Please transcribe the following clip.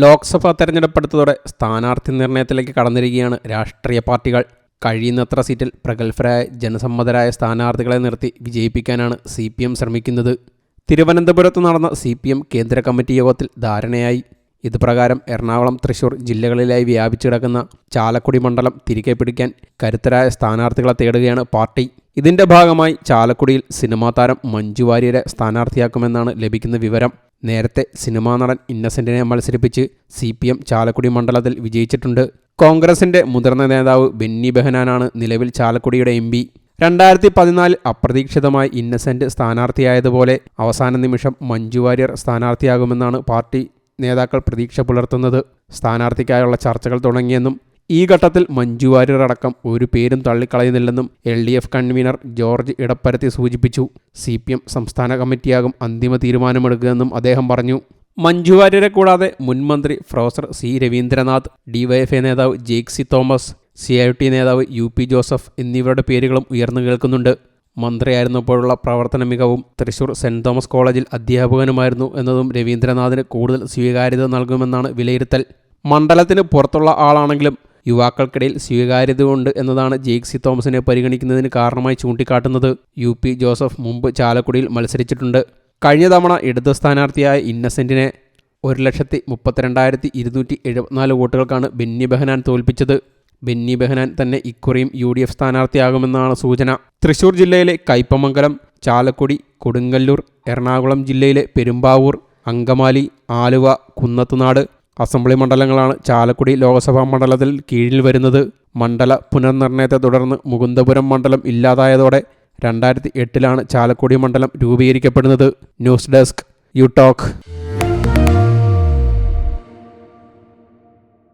ലോക്സഭാ തെരഞ്ഞെടുപ്പെടുത്തതോടെ സ്ഥാനാർത്ഥി നിർണയത്തിലേക്ക് കടന്നിരിക്കുകയാണ് രാഷ്ട്രീയ പാർട്ടികൾ. കഴിയുന്നത്ര സീറ്റിൽ പ്രഗത്ഭരായ ജനസമ്മതരായ സ്ഥാനാർത്ഥികളെ നിർത്തി വിജയിപ്പിക്കാനാണ് സി പി എം ശ്രമിക്കുന്നത്. തിരുവനന്തപുരത്ത് നടന്ന സി പി എം കേന്ദ്ര കമ്മിറ്റി യോഗത്തിൽ ധാരണയായി. ഇതുപ്രകാരം എറണാകുളം തൃശൂർ ജില്ലകളിലായി വ്യാപിച്ചു കിടക്കുന്ന ചാലക്കുടി മണ്ഡലം തിരികെ പിടിക്കാൻ കരുത്തരായ സ്ഥാനാർത്ഥികളെ തേടുകയാണ് പാർട്ടി. ഇതിന്റെ ഭാഗമായി ചാലക്കുടിയിൽ സിനിമാ താരം മഞ്ജു വാര്യരെ സ്ഥാനാർത്ഥിയാക്കുമെന്നാണ് ലഭിക്കുന്ന വിവരം. നേരത്തെ സിനിമാ നടൻ ഇന്നസെന്റിനെ മത്സരിപ്പിച്ച് സി പി എം ചാലക്കുടി മണ്ഡലത്തിൽ വിജയിച്ചിട്ടുണ്ട്. കോൺഗ്രസിന്റെ മുതിർന്ന നേതാവ് ബെന്നി ബെഹനാനാണ് നിലവിൽ ചാലക്കുടിയുടെ എം പി. രണ്ടായിരത്തി പതിനാലിൽ അപ്രതീക്ഷിതമായി ഇന്നസെന്റ് സ്ഥാനാർത്ഥിയായതുപോലെ അവസാന നിമിഷം മഞ്ജു വാര്യർ സ്ഥാനാർത്ഥിയാകുമെന്നാണ് പാർട്ടി നേതാക്കൾ പ്രതീക്ഷ പുലർത്തുന്നത്. സ്ഥാനാർത്ഥിക്കായുള്ള ചർച്ചകൾ തുടങ്ങിയെന്നും ഈ ഘട്ടത്തിൽ മഞ്ജു വാര്യർ അടക്കം ഒരു പേരും തള്ളിക്കളയുന്നില്ലെന്നും L D F convener George Idapparathi സൂചിപ്പിച്ചു. സി പി എം സംസ്ഥാന കമ്മിറ്റിയാകും അന്തിമ തീരുമാനമെടുക്കുകയെന്നും അദ്ദേഹം പറഞ്ഞു. മഞ്ജു വാര്യരെ കൂടാതെ മുൻമന്ത്രി പ്രൊഫസർ സി രവീന്ദ്രനാഥ് ഡിവൈഎഫ്ഐ നേതാവ് Jaick C Thomas C I T നേതാവ് യു പി ജോസഫ് എന്നിവരുടെ പേരുകളും ഉയർന്നു കേൾക്കുന്നുണ്ട്. മന്ത്രിയായിരുന്നപ്പോഴുള്ള പ്രവർത്തന മികവും തൃശൂർ സെന്റ് തോമസ് കോളേജിൽ അധ്യാപകനുമായിരുന്നു എന്നതും രവീന്ദ്രനാഥിന് കൂടുതൽ സ്വീകാര്യത നൽകുമെന്നാണ് വിലയിരുത്തൽ. മണ്ഡലത്തിന് പുറത്തുള്ള ആളാണെങ്കിലും യുവാക്കൾക്കിടയിൽ സ്വീകാര്യത ഉണ്ട് എന്നതാണ് ജെയ്ക് സി തോമസിനെ പരിഗണിക്കുന്നതിന് കാരണമായി ചൂണ്ടിക്കാട്ടുന്നത്. യു പി ജോസഫ് മുമ്പ് ചാലക്കുടിയിൽ മത്സരിച്ചിട്ടുണ്ട്. കഴിഞ്ഞ തവണ ഇടത് സ്ഥാനാർത്ഥിയായ ഇന്നസെന്റിനെ ഒരു ലക്ഷത്തി മുപ്പത്തിരണ്ടായിരത്തി ഇരുന്നൂറ്റി എഴുപത്തിനാല് വോട്ടുകൾക്കാണ് ബെന്നി ബെഹനാൻ തോൽപ്പിച്ചത്. ബെന്നി ബെഹനാൻ തന്നെ ഇക്കുറിയും യു ഡി എഫ് സ്ഥാനാർത്ഥിയാകുമെന്നാണ് സൂചന. തൃശൂർ ജില്ലയിലെ കൈപ്പമംഗലം ചാലക്കുടി കൊടുങ്ങല്ലൂർ എറണാകുളം ജില്ലയിലെ പെരുമ്പാവൂർ അങ്കമാലി ആലുവ കുന്നത്തുനാട് അസംബ്ലി മണ്ഡലങ്ങളാണ് ചാലക്കുടി ലോക്സഭാ മണ്ഡലത്തിൽ കീഴിൽ വരുന്നത്. മണ്ഡല പുനർനിർണയത്തെ തുടർന്ന് മുകുന്ദപുരം മണ്ഡലം ഇല്ലാതായതോടെ രണ്ടായിരത്തി എട്ടിലാണ് ചാലക്കുടി മണ്ഡലം രൂപീകരിക്കപ്പെടുന്നത്. News desk you talk